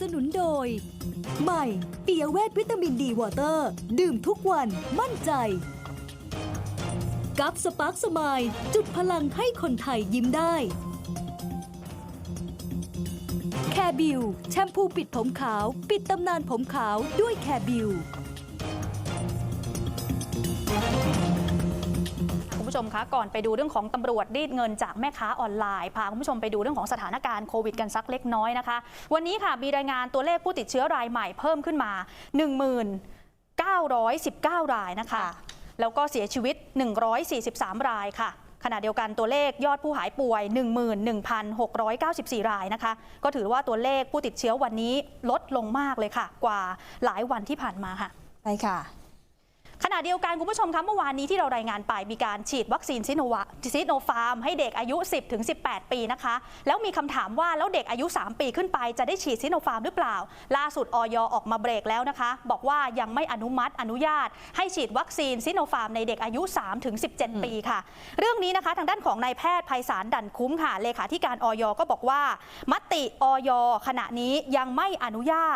สนุนโดย ใหม่เปียเวทวิตามินดีวอเตอร์ ดื่มทุกวันมั่นใจ กับสปาร์คสมายจุดพลังให้คนไทยยิ้มได้ แคบิว แชมพูปิดผมขาว ปิดตำนานผมขาวด้วยแคบิว ชมคะก่อนไปดูเรื่องของตำรวจรีดเงินจากแม่ค้าออนไลน์พาคุณผู้ชมไปดูเรื่องของสถานการณ์โควิดกันสักเล็กน้อยนะคะ วันนี้ค่ะมีรายงานตัวเลขผู้ติดเชื้อรายใหม่เพิ่มขึ้นมา1919 รายนะคะ แล้วก็เสียชีวิต 143 รายค่ะขณะเดียวกันตัวเลขยอดผู้หายป่วย 11,694 รายนะคะ ก็ถือว่าตัวเลขผู้ติดเชื้อวันนี้ลดลงมากเลยค่ะ กว่าหลายวันที่ผ่านมาค่ะใช่ค่ะ ขณะเดียวกันคุณผู้ชมคะเมื่อวานนี้ที่เรารายงานไปมีการฉีดวัคซีนซิโนวาซิโนฟาร์มให้เด็กอายุ 10ถึง18 ปีนะคะ แล้วมีคำถามว่าแล้วเด็กอายุ 3 ปีขึ้นไปจะได้ฉีดซิโนฟาร์มหรือเปล่า ล่าสุดออยออกมาเบรกแล้วนะคะ บอกว่ายังไม่อนุมัติอนุญาต ให้ฉีดวัคซีนซิโนฟาร์มในเด็กอายุ3ถึง17 ปีค่ะ เรื่องนี้นะคะทางด้านของนายแพทย์ไพศาลดันคุ้มค่ะเลขาธิการออยก็บอกว่ามติออยขณะนี้ยังไม่อนุญาต